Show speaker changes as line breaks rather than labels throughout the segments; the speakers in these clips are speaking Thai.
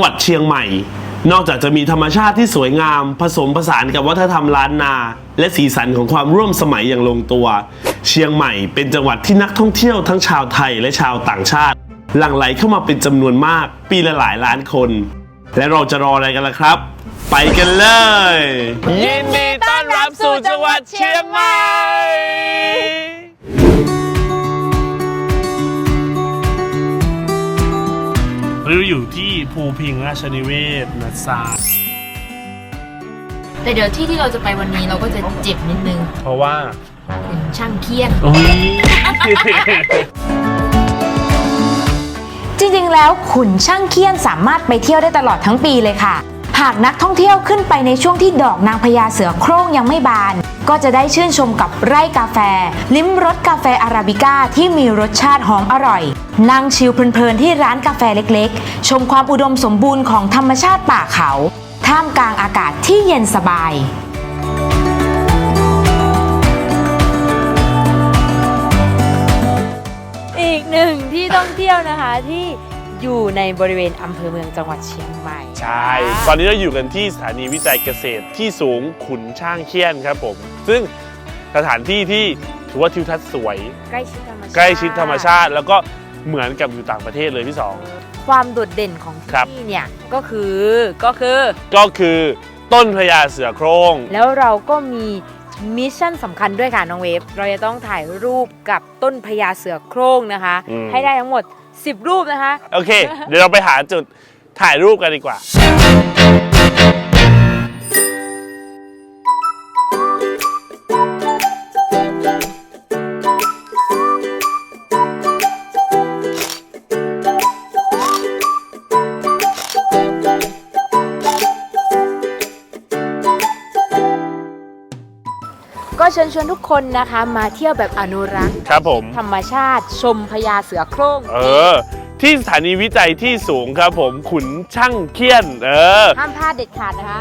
ังหวัดเชียงใหม่ นอกจากจะมีธรรมชาติที่สวยงาม ผสมผสานกับวัฒนธรรมล้านนา และสีสันของความร่วมสมัยอย่างลงตัว เชียงใหม่เป็นจังหวัดที่นักท่องเที่ยวทั้งชาวไทยและชาวต่างชาติ หลั่งไหลเข้ามาเป็นจำนวนมาก ปีละหลายล้านคน และเราจะรออะไรกันล่ะครับ ไปกันเลย ยินดีต้อนรับสู่จังหวัดเชียงใหม่ เราอยู่ที่ภูพิงราชนิเวศน์นะซา
แต่เดี๋ยวที่ที่เราจะไปวันนี้เราก็จะเจ็บนิดนึง
เพราะว่า
ขุนช่างเคียน
โอ้ย
จริงๆ แล้วขุนช่างเคียนสามารถไปเที่ยวได้ตลอดทั้งปีเลยค่ะ หากนักท่องเที่ยวขึ้นไปในช่วงที่ดอกนางพญาเสือโคร่งยังไม่บาน ก็จะได้ชื่นชมกับไร่กาแฟ ลิ้มรสกาแฟอาราบิก้าที่มีรสชาติหอมอร่อย นั่งชิลเพลินๆที่ร้านกาแฟเล็กๆ ชมความอุดมสมบูรณ์ของธรรมชาติป่าเขา ท่ามกลางอากาศที่เย็นสบาย
อีกหนึ่งที่ท่องเที่ยวนะคะที่ อยู่ในบริเวณอำเภอเมืองจังหวัดเชียงใหม่
ใช่ ตอนนี้เราอยู่กันที่สถานีวิจัยเกษตรที่สูงขุนช่างเคียนครับผม ซึ่งสถานที่ที่ถือว่าทิวทัศน์สวย
ใกล้ชิดธรรมชาติ
ใกล้ชิดธรรมชาติ แล้วก็เหมือนกับอยู่ต่างประเทศเลยพี่สอง
ความโดดเด่นของ
ครับ
ที่นี่เนี่ยก็คือก็คือ
ก็คือต้นพญาเสือโคร่ง
แล้วเราก็มีมิชชั่นสำคัญด้วยค่ะน้องเวฟ เราจะต้องถ่ายรูปกับต้นพญาเสือโคร่งนะคะ
อืม
ให้ได้ทั้งหมด 10 รูปนะคะ
โอเค เดี๋ยวเราไปหาจุดถ่ายรูปกันดีกว่า
เชิญชวนทุกคนนะคะมาเที่ยวแบบอนุรักษ์
ครับผม
ธรรมชาติ ชมพญาเสือโคร่ง
เออ ที่สถานีวิจัยที่สูงครับผมขุนช่างเคียน เออ
ห้ามพลาดเด็ดขาดนะคะ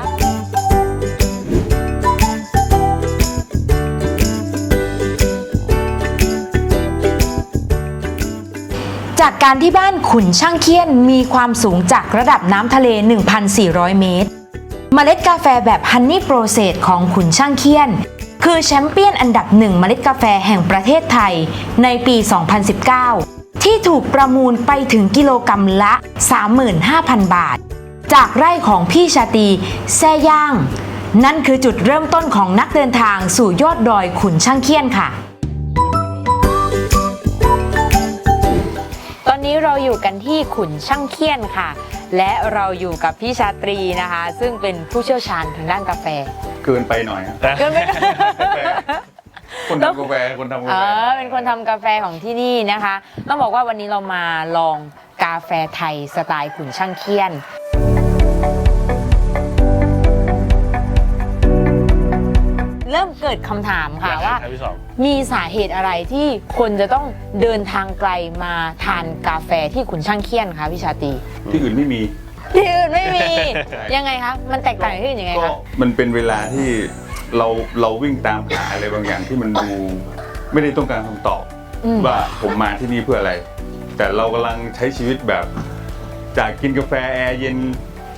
จากการที่บ้านขุนช่างเคียนมีความสูงจากระดับน้ำทะเล 1,400 เมตร เมล็ดกาแฟแบบฮันนี่โปรเซสของขุนช่างเคียน คือแชมเปี้ยนอันดับหนึ่งเมล็ดกาแฟแห่งประเทศไทย ในปี 2019 ที่ถูกประมูลไปถึงกิโลกรรัมละ 35,000 บาท จากไร่ของพี่ชาตรีแซ่ย่าง นั่นคือจุดเริ่มต้นของนักเดินทางสู่ยอดดอยขุนช่างเคียนค่ะ
ตอนนี้เราอยู่กันที่ขุนช่างเคียนค่ะ และเราอยู่กับพี่ชาตรีนะคะ ซึ่งเป็นผู้เชี่ยวชาญทางด้านกาแฟ
กินไปหน่อยนะ
เกินไป
คนทำกาแฟคนทำกา
เอ
แฟ
อเป็นคนทำกาแฟของที่นี่นะคะ ต้องบอกว่าวันนี้เรามาลองกาแฟไทยสไตล์ขุนช่างเคียน เริ่มเกิดคำถามค่ะว่า
ครับพี่สอง
มีสาเหตุอะไรที่คนจะต้องเดินทางไกลมาทานกาแฟที่ขุนช่างเคียนคะพี่ชาตรี
ที่อื่นไม่มี
ที่อื่นไม่มี
ใช่
ยังไงคะมันแตกต่างจากที่อื่นยังไง
ก็
คะ
มันเป็นเวลาที่เราเราวิ่งตามหาอะไรบางอย่างที่มันดูไม่ได้ต้องการคำตอบ
อืม
ว่าผมมาที่นี่เพื่ออะไร แต่เรากำลังใช้ชีวิตแบบ จากกินกาแฟแอร์เย็น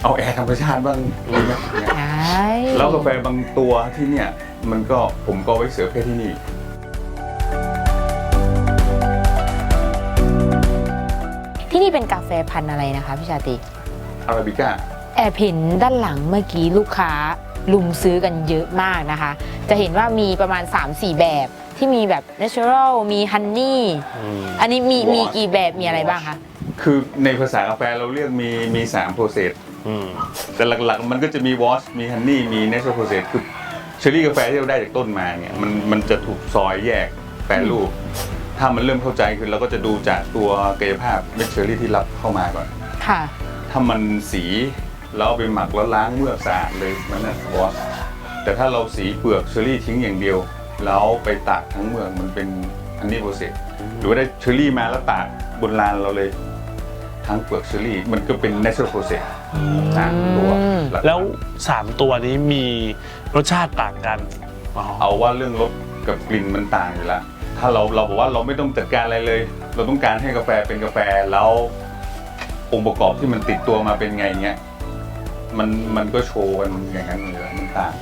เอาแอร์ธรรมชาติบ้างดีไหมเนี่ย
ใช่
แล้วกาแฟบางตัวที่เนี่ยมันก็ผมก็ไว้เสือแค่ที่นี่
ที่นี่เป็นกาแฟพันธุ์อะไรนะคะพี่ชาตรี
อาราบิก้า
แอบเห็นด้านหลังเมื่อกี้ลูกค้าลุมซื้อกันเยอะมากนะคะ จะเห็นว่ามีประมาณ 3-4 แบบที่มีแบบ natural มี honey อันนี้มี
Wash
มีกี่แบบมีอะไรบ้างคะ
คือในภาษากาแฟเราเรียกมีมีสามโปรเซส
อืม
แต่หลักๆมันก็จะมีวอชมีฮันนี่มีเนสโ r ร c เซสคือเชอร์รี่กาแฟที่เราได้จากต้นมาเนี่ยมันมันจะถูกซอยแยกแปรรูป ถ้ามันเริ่มเข้าใจคือเราก็จะดูจากตัวกายภาพเม็ดเชอร์รี่ที่รับเข้ามาก่อน
ค่ะ
ถ้ามันสีแล้วเอาไปหมักแล้วล้างเมือกสะอาดเลยมันน่ะวอชแต่ถ้าเราสีเปลือกเชอร์รี่ทิ้งอย่างเดียว แล้วไปตากทั้งเมือกมันเป็นฮันนี่โปรเซสหรือว่าได้เชอร์รี่มาแล้วตากบนลานเราเลย ทั้งเปลือกเชอร์รี่มันก็เป็นเนสโ r ร c เซสต่างตัวหกๆ
แล้ว 3 ตัวนี้มีรสชาติต่างกันอ๋อ
เอาว่าเรื่องรสกับกลิ่นมันต่างอยู่แล้วถ้าเราเราบอกว่าเราไม่ต้องจัดการอะไรเลย เราต้องการให้กาแฟเป็นกาแฟแล้ว องค์ประกอบที่มันติดตัวมาเป็นไงเงี้ยมันมันก็โชว์กันอย่างนั้นเลยมันต่าง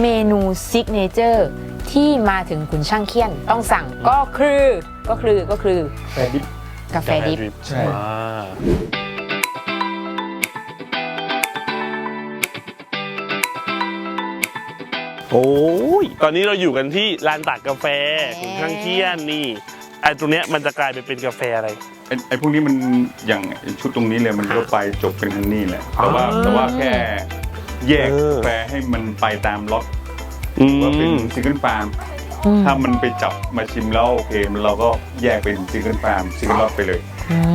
เมนูซิกเนเจอร์ที่มาถึงขุนช่างเคียนต้องสั่งก็คือก็คือก็คือ
แฟดิบ
กาแฟดิบ
ใช่
อ่า โอ้ยตอนนี้เราอยู่กันที่ร้านตากกาแฟขุนข้างเคียนนี่ไอ้ตรงเนี้ยมันจะกลายไปเป็นกาแฟอะไร
ไอ้ไอ้พวกนี้มันอย่างชุดตรงนี้เลยมันก็ไปจบเป็นฮันนี่แหละ แต่ว่า
อ๋อ
แต่ว่าแค่แยก
เออ
กาแฟให้มันไปตามล็อต
อื
ว่าเป็น
ม
ซิงเกิลฟาร์ม
อืม
ถ้ามันไปจับมาชิมแล้วโอเคเราก็แยกเป็นซิงเกิลฟาร์มซิงเกิลล็อตไปเลย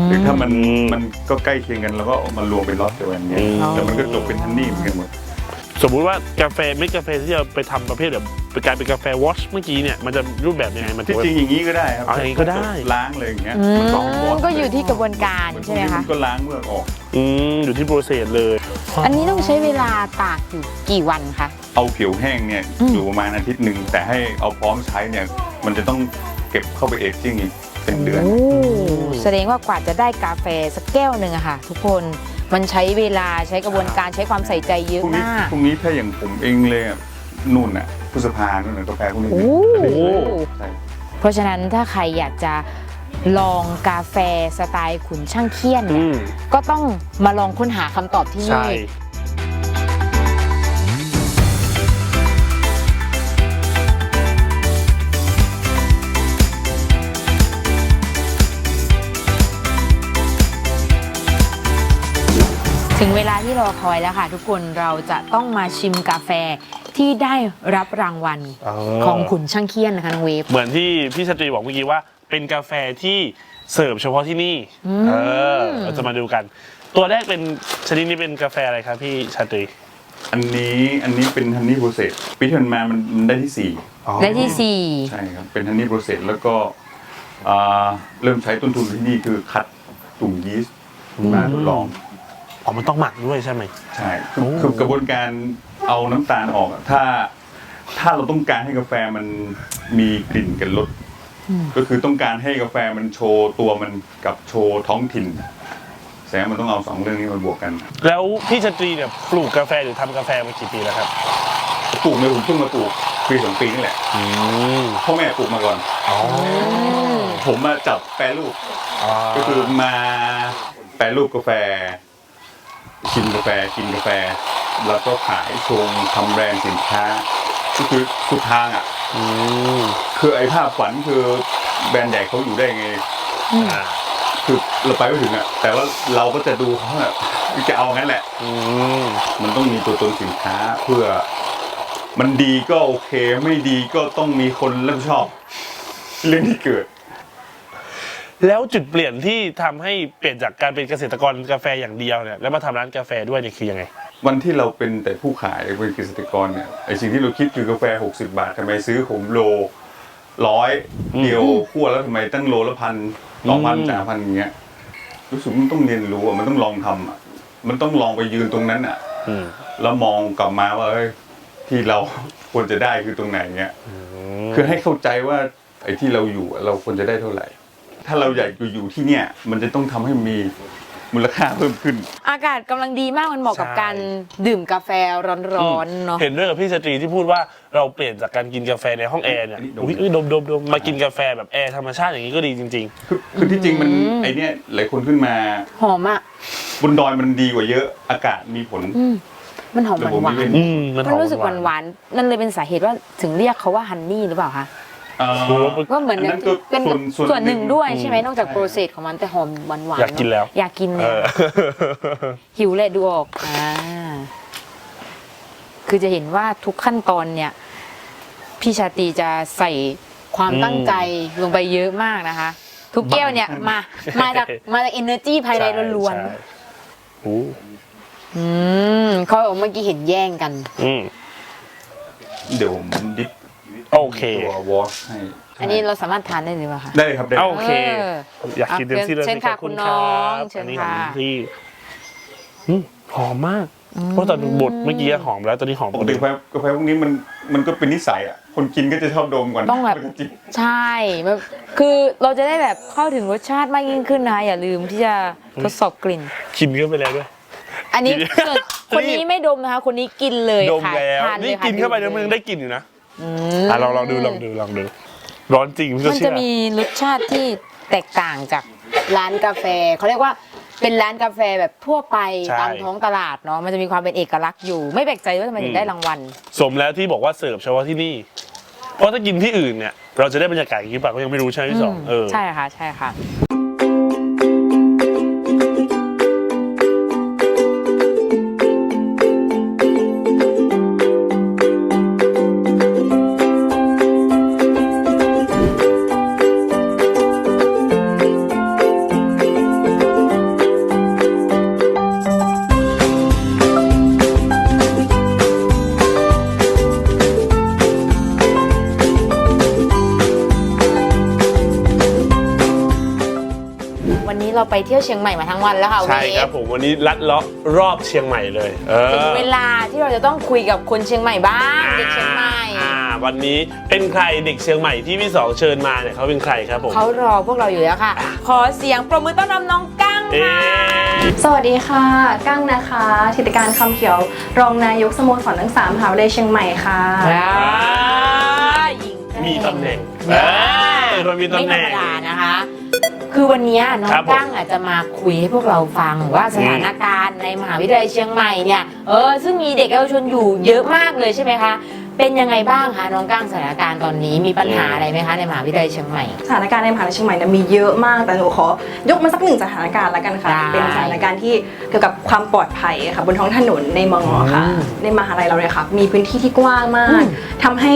หรือถ้ามันมันก็ใกล้เคียงกันเราก็เอามารวมเป็นล็อตเดียวกันเนี้ย
อืม
แต่มันก็จบเป็นฮันนี่เหมือนกันหมด
สมมุติว่ากาแฟเม็ดกาแฟที่เราไปทำประเภทแบบเป็นกลายเป็นกาแฟวอชเมื่อกี้เนี่ยมันจะรูปแบบยังไงมัน
ที่จริงอย่างนี้ก็ได้ครับ
เอาอย่างนี้ก็ได้
ล้างเลยอย่างเงี้ย
อื
มันก็เป็น
ม
วอช
ก็อยู่ที่กระบวนการ
เหมือน
ใช่ไหม
พวก
คะ
นี้นก็ล้างเมือกออก
อืมอยู่ที่โปรเซสเลย
อันนี้ต้องใช้เวลาตากอยู่กี่วันคะ
เอาผิวแห้งเนี่ย
อืม
อยู่ประมาณอาทิตย์หนึ่งแต่ให้เอาพร้อมใช้เนี่ยมันจะต้องเก็บเข้าไปเอจจิ้งอีกเป็นเดือน
โอ้แสดงว่ากว่าจะได้กาแฟสักแก้วหนึ่งอะค่ะ ทุกคน มันใช้เวลาใช้กระบวนการใช้ความใส่ใจเย
พ
อะ
รุ่งนี้
มาก
พรุ่งนี้ถ้าอย่างผมเองเลยอะนู่นอะพฤษภานู่นน่ะกาแฟพวกนี้
โอ้
ใช่
เพราะฉะนั้นถ้าใครอยากจะลองกาแฟสไตล์ขุนช่างเคียน
อื
เนี่ย
ม
ก็ต้องมาลองค้นหาคำตอบที่
ใช่
นี่ รอคอยแล้วค่ะ ทุกคนเราจะต้องมาชิมกาแฟที่ได้รับรางวัล
อ๋อ
ของขุนช่างเคียนนะคะน้องเวฟ
เหมือนที่พี่ชตรีบอกเมื่อกี้ว่า เป็นกาแฟที่เสิร์ฟเฉพาะที่นี่
อืม
เออ เราจะมาดูกัน ตัวแรกเป็นชนิดนี้เป็นกาแฟอะไรครับพี่ชาตรี
อันนี้อันนี้เป็นฮันนี่โปรเซสปีที่ผ่านมามันมันได้ที่สี่
ได้ที่สี่
ใช่ครับ เป็นฮันนี่โปรเซสแล้วก็อ่าเริ่มใช้ต้นทุนที่นี่คือคัดตุ่มยีสต์มาทดลอง
อ๋อมันต้องหมักด้วยใช่ไหม
ใช่คือ
โอ้
คือกระบวนการเอาน้ำตาลออกอะถ้า ถ้าเราต้องการให้กาแฟมันมีกลิ่นกันรสก็คือต้องการให้กาแฟมันโชว์ตัวมันกับโชว์ท้องถิ่นแสดงว่ามันต้องเอาสองเรื่องนี้มาบวกกัน
แล้วพี่ชาตรีเนี่ยปลูกกาแฟหรือทำกาแฟมากี่ปีแล้วครับ
ปลูกเนี่ยผมเพิ่งมาปลูกปีสองปีนี่แหละ
อืม
พ่อแม่ปลูกมาก่อน
อ๋อ
ผมมาจับแปรรูป
อ๋อ
ก็คือมาแปรรูปกาแฟ ชิมกาแฟกินกาแฟ แล้วก็ขายชงทำแบรนด์สินค้าก็คือสุดทางอะ
อืม
คือไอ้ภาพฝันคือแบรนด์ใหญ่เขาอยู่ได้ไง
อ่า
คือเราไปไม่ถึงอะ แต่ว่าเราก็จะดูเขาแบบจะเอางั้นแหละ
อืม
มันต้องมีตัวตนสินค้าเพื่อ มันดีก็โอเค ไม่ดีก็ต้องมีคนรับผิดชอบ เรื่องที่เกิด
แล้วจุดเปลี่ยนที่ทำให้เปลี่ยนจากการเป็นเกษตรกรกาแฟอย่างเดียวเนี่ยแล้วมาทำร้านกาแฟด้วยเนี่ยคือยังไง
วันที่เราเป็นแต่ผู้ขายเป็นเกษตรกรเนี่ยไอสิ่งที่เราคิดคือกาแฟ 60 บาททำไมซื้อผมโลร้อยเดียวขั้วแล้วทำไมตั้งโลละพันสองพัน
อืม
สามพันอย่างเงี้ยรู้สึกมันต้องเรียนรู้อะมันต้องลองทำอะมันต้องลองไปยืนตรงนั้นอะ
อืม
แล้วมองกลับมาว่าเอ้ยที่เรา ควรจะได้คือตรงไหนเงี้ยคือให้เข้าใจว่าไอ้ที่เราอยู่อะเราควรจะได้เท่าไหร่ ถ้าเราอยากอยู่อยู่ที่เนี่ย มันจะต้องทำให้มีมูลค่าเพิ่มขึ้น
อากาศกำลังดีมากมันเหมาะกับ
ใช่
การดื่มกาแฟร้อนๆเนาะ
เห็นด้วยกับพี่สตรีที่พูดว่าเราเปลี่ยนจากการกินกาแฟในห้องแอร์เนี่ย
อันนี้ดม
อุ๊ยอุ๊ยดมดมดมมากินกาแฟแบบแอร์ธรรมชาติอย่างนี้ก็ดีจริง
คือคือที่จริงมัน
อืม
ไอเนี้ยหลายคนขึ้นมา
หอมอะ
บนดอยมันดีกว่าเยอะอากาศมีผล
อืมมันหอมห
ระบบ
วาน
นิเวศ
ๆอืมมัน
ๆ
ห
มัน
อม
รู้สึกหวานหวานๆนั่นเลยเป็นสาเหตุว่าถึงเรียกเขาว่าฮันนี่หรือเปล่าคะ
เอ่อ
โอ้โห
ก็เหมือน
อันนั้นก็
เป็น
ส่วนส่วน
ส่วนหนึ่ง
หนึ่ง
ด้วยใช่ไหม
อืม
นอกจากโปรเซสของมันแต่หอมหวานหวาน
อยากกินแล้ว
อยากกิน
เอ
เนี่ย
อ
หิวเลยดูออกอ่าคือจะเห็นว่าทุกขั้นตอนเนี่ย พี่ชาตรีจะใส่ความ
อืม
ตั้งใจลงไปเยอะมากนะคะ ทุกแก้วเนี่ยมามาจากมาจากเอเนอร์จีภายในล้วน
ใช่โอ้
ๆอืมเขาบอกเมื่อกี้เห็นแย่งกัน
อืม
เดี๋ยวผมดิฟ
โอเค
ตัววอชให้
อันนี้เราสามารถทานได้หรือเปล่าคะ
ได้เลยครับได้
เอ้าโเค
อ
อยากกินเต็มที่เลย
เชิญค่ะ
ขอบ
คุณ
รั
น้อง
บ
เชิญ
อันนี้
ค่ะ
ของพี่อืมหอมมากเพราะตอนบดเมื่อกี้หอมแล้วตอนนี้หอม
ปกติกาแฟกาแฟพวกนี้มันมันก็เป็นนิสัยอะคนกินก็จะชอบดมก่อน
ต้องแบบ
ล้วก็จิ้ม
ใช่แบบคือเราจะได้แบบเข้าถึงรสชาติมากยิ่งขึ้นนะคะอย่าลืมที่จะทดสอบกลิ่น
กินเข้าไปแล้วด้วย
อันนี้
กิน
ส่วนคนนี้ไม่ดมนะคะ คนนี้กินเลย
ดม
ค่ะ
แล้ว
ทานเล
นี่
ยค่ะ
กินเข้าไปแล้ว
ดื่
มัน
ล
ยังได้กลิ่นอยู่นะ
อืม
อะลองลองดูลองดูลองดู ร้อนจริง
มันจะมีรสชาติที่แตกต่างจากร้านกาแฟเขาเรียกว่าเป็นร้านกาแฟแบบทั่วไป
ใช่
ตามท้องตลาดเนาะมันจะมีความเป็นเอกลักษณ์อยู่ ไม่แปลกใจว่าทำไมถึงได้รางวัล
สมแล้วที่บอกว่าเสิร์ฟเฉพาะที่นี่ เพราะถ้ากินที่อื่นเนี่ย เราจะได้บรรยากาศอย่างนี้ป่ะก็ยังไม่รู้ใช่ไหมพี่สองเออ
ใช่ค่ะใช่ค่ะ ไปเที่ยวเชียงใหม่มาทั้งวันแล้วค่ะ
ใช่
เวฟ
ครับผมวันนี้ลัดเลาะรอบเชียงใหม่เลยเออ
ถึงเวลาที่เราจะต้องคุยกับคนเชียงใหม่บ้างเด็กเชียงใหม่
อ่าวันนี้เป็นใครเด็กเชียงใหม่ที่พี่สองเชิญมาเนี่ยเขาเป็นใครครับผม
เขารอพวกเราอยู่แล้วค่ะ ขอเสียงปรบมือต้อนรับน้องกั้ง
เอ๊
ค่ะะ
สวัสดีค่ะ กั้งนะคะธิติการคำเขียว รองนายกสโมสรทั้งสามมหาวิทยาลัยเชียงใหม่ค่ะ
หญิง
มีตำแหน่ง
เออ
เรามีตำแหน่ง
ไม่ธรรมดานะคะ คือวันนี้น้อง
ครับผม
กั้งอาจจะมาคุยให้พวกเราฟังว่าสถานการณ์ในมหาวิทยาลัยเชียงใหม่เนี่ยเออซึ่งมีเด็กเยาวชนอยู่เยอะมากเลยใช่ไหมคะ เป็นยังไงบ้างคะน้องกั้งสถานการณ์ตอนนี้มีปัญหาอะไรไหมคะในมหาวิทยาลัยเชียงใหม่
สถานการณ์ในมหาวิทยาลัยเชียงใหม่เนี่ยมีเยอะมากแต่หนูขอยกมาสักหนึ่งสถานการณ์แล้วกันค่ะ
ได้
เป็นสถานการณ์ที่เกี่ยวกับความปลอดภัยค่ะบนท้องถนนในมอค่ะ
อืม
ในมหาลัยเราเนี่ยค่ะมีพื้นที่ที่กว้างมา
อื
ก
ม
ทำให้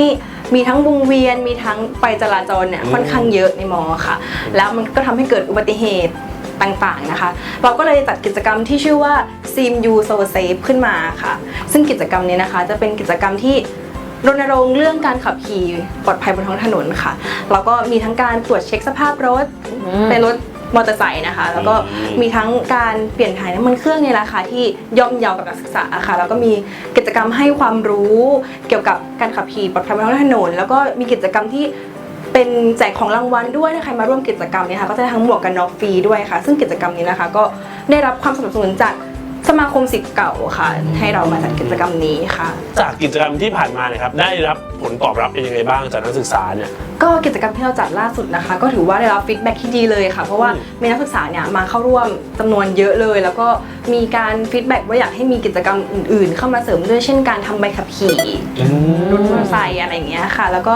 มีทั้งวงเวียนมีทั้งไฟจราจรเนี่ย
อืม
ค่อนข้างเยอะในมอค่ะ แล้วมันก็ทำให้เกิดอุบัติเหตุต่างๆนะคะ เราก็เลยจัดกิจกรรมที่ชื่อว่า Sim You So Safe ขึ้นมาค่ะ ซึ่งกิจกรรมนี้นะคะ จะเป็นกิจกรรมที่ รณรงค์เรื่องการขับขี่ปลอดภัยบนท้องถนนค่ะ แล้วก็มีทั้งการตรวจเช็คสภาพรถ
ม
เป็นรถมอเตอร์ไซค์นะคะ แล้วก็
อืม
มีทั้งการเปลี่ยนถ่ายน้ำมันเครื่องในราคาที่ย่อมเยากับนักศึกษาค่ะ แล้วก็มีกิจกรรมให้ความรู้เกี่ยวกับการขับขี่ปลอดภัยบนท้องถนน แล้วก็มีกิจกรรมที่เป็นแจกของรางวัลด้วยถ้าใครมาร่วมกิจกรรมนี้ค่ะก็จะได้ทั้งหมวกกันน็อกฟรีด้วยค่ะ ซึ่งกิจกรรมนี้นะคะ ก็ได้รับความสนับสนุนจาก สมาคมสิทธิ์เก่าค่ะ ให้เรามาจัดกิจกรรมนี้ค่ะ
จากกิจกรรมที่ผ่านมาเนี่ยครับได้รับผลตอบรับเป็นยังไงบ้างจากนักศึกษาเนี่ย
ก็กิจกรรมที่เราจัดล่าสุดนะคะ ก็ถือว่าได้รับฟีดแบ็กที่ดีเลยค่ะ เพราะว่า
อืม
มีนักศึกษาเนี่ยมาเข้าร่วมจำนวนเยอะเลย แล้วก็มีการฟีดแบ็กว่าอยากให้มีกิจกรรมอื่น ๆ เข้ามาเสริมด้วยเช่นการทำใบขับขี่รถมอเตอร์ไซค์อะไรอย่างเงี้ยค่ะ แล้วก็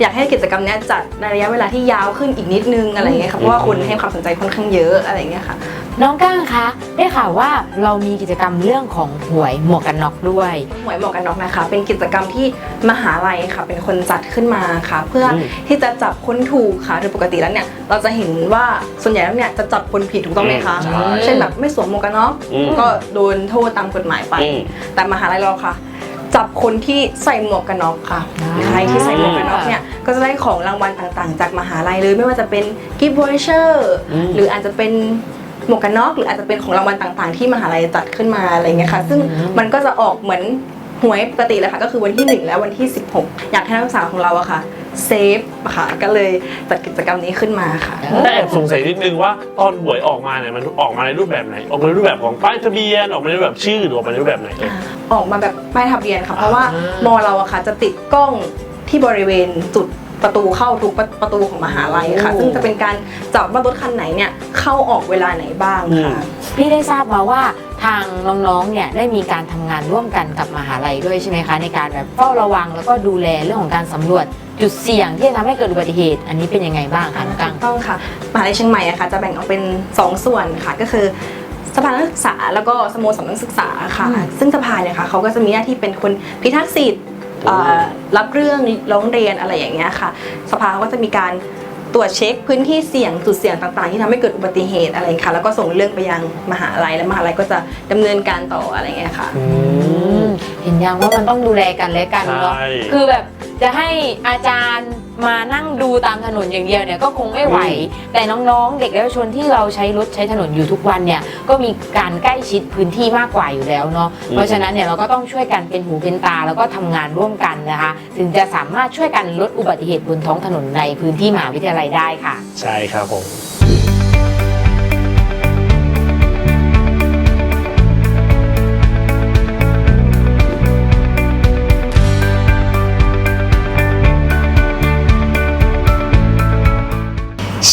อยากให้กิจกรรมเนี้ยจัดในระยะเวลาที่ยาวขึ้นอีกนิดนึงอะไรอย่างเงี้ยค่ะเพราะว่าคนให้ความสนใจค่อนข้างเยอะอะไรอย่างเงี้ยค่ะ
น้องกั้งคะได้ข่าวว่าเรามีกิจกรรมเรื่องของหวยหมวกกันน็อกด้วย
หมวยหมวกกันน็อกนะคะ เป็นกิจกรรมที่มหาลัยค่ะ เป็นคนจัดขึ้นมาค่ะ เพื่ออ
ม
ที่จะจับคนถูกค่ะโดยปกติแล้วเนี่ยเราจะเห็นว่าส่วนใหญ่แล้วเนี่ยจะจับคนผิดถูกต้องไหมคะ
ใช่
เช่นแบบไม่สวมหมวกกันน็อก
อืม
ก็โดนโทษตามกฎหมายไป
อืม
แต่มหาลัยเราค่ะ จับคนที่ใส่หมวกกันน็อกค่ะ
อ่า
ใครที่ใส่หมวกกันน็อกเนี่ย ก็จะได้ของรางวัลต่างๆ จากมหาลัยเลย ไม่ว่าจะเป็นกิฟต์วอเชอร์
อืม
หรืออาจจะเป็นหมวกกันน็อกหรืออาจจะเป็นของรางวัลต่างๆ ที่มหาลัยจัดขึ้นมาอะไรเงี้ยค่ะ ซึ่งมันก็จะออกเหมือนหวยปกติเลยค่ะ ก็คือวันที่ 1 และวันที่ 16 อยากให้นักศึกษาของเราอะค่ะเซฟค่ะก็เลยจัดกิจกรรมนี้ขึ้นมาค่ะ
แต่แอบสงสัยนิดนึงว่าตอนหวยออกมาเนี่ยมันออกมาในรูปแบบไหน ออกมาในรูปแบบของป้ายทะเบียนออกมาในรูปแบบชื่อหรือออกมาในรูปแบบไหนเอ่ย
ออกมาแบบป้ายทะเบียนค่ะ เพราะว่า
อ่าม
อเราอะค่ะจะติดกล้อง ที่บริเวณจุดประตูเข้าทุกประประตูของมหาลัยค่ะ ซึ่งจะเป็นการจับว่ารถคันไหนเนี่ยเข้าออกเวลาไหนบ้างค่ะ
พี่ได้ทราบมาว่าทางน้องๆ เนี่ยได้มีการทำงานร่วมกันกับมหาลัยด้วยใช่ไหมคะ ในการแบบเฝ้าระวังแล้วก็ดูแลเรื่องของการสำรวจจุดเสี่ยงที่จะทำให้เกิดอุบัติเหตุ อันนี้เป็นยังไงบ้างคะน้องกัง
ถูกต้องค่ะมหาลัยเชียงใหม่อะค่ะจะแบ่งออกเป็น 2 ส่วนค่ะก็คือสภานักศึกษาแล้วก็สโมสรนักศึกษาค่ะ
อืม
ซึ่งสภาเนี่ยค่ะเขาก็จะมีหน้าที่เป็นคนพิทักษ์สิทธิ์เอ่อ รับเรื่องร้องเรียนอะไรอย่างเงี้ยค่ะ สภาเขาก็จะมีการตรวจเช็คพื้นที่เสี่ยงจุดเสี่ยงต่างๆ ที่ทำให้เกิดอุบัติเหตุอะไรค่ะ แล้วก็ส่งเรื่องไปยังมหาลัยและมหาลัยก็จะดำเนินการต่ออะไรเงี้ยค่ะ
อืมเห็นยังว่ามันต้องดูแลกันและกันเนาะ
ใช่
คือแบบ จะให้อาจารย์มานั่งดูตามถนนอย่างเดียวเนี่ยก็คงไม่ไหว แต่น้องๆ เด็กและเยาวชนที่เราใช้รถใช้ถนนอยู่ทุกวันเนี่ยก็มีการใกล้ชิดพื้นที่มากกว่าอยู่แล้วเนาะเพราะฉะนั้นเนี่ยเราก็ต้องช่วยกันเป็นหูเป็นตาแล้วก็ทำงานร่วมกันนะคะ ถึงจะสามารถช่วยกันลดอุบัติเหตุบนท้องถนนในพื้นที่มหาวิทยาลัยได้ค่ะ
ใช่ครับผม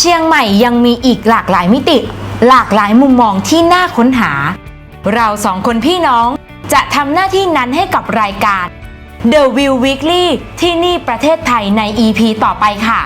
ชียงใหม่ยังมีอีกหลากหลายมิติ หลากหลายมุมมองที่น่าค้นหา เราสองคนพี่น้องจะทำหน้าที่นั้นให้กับรายการ The View Weekly ที่นี่ประเทศไทยใน EP ต่อไปค่ะ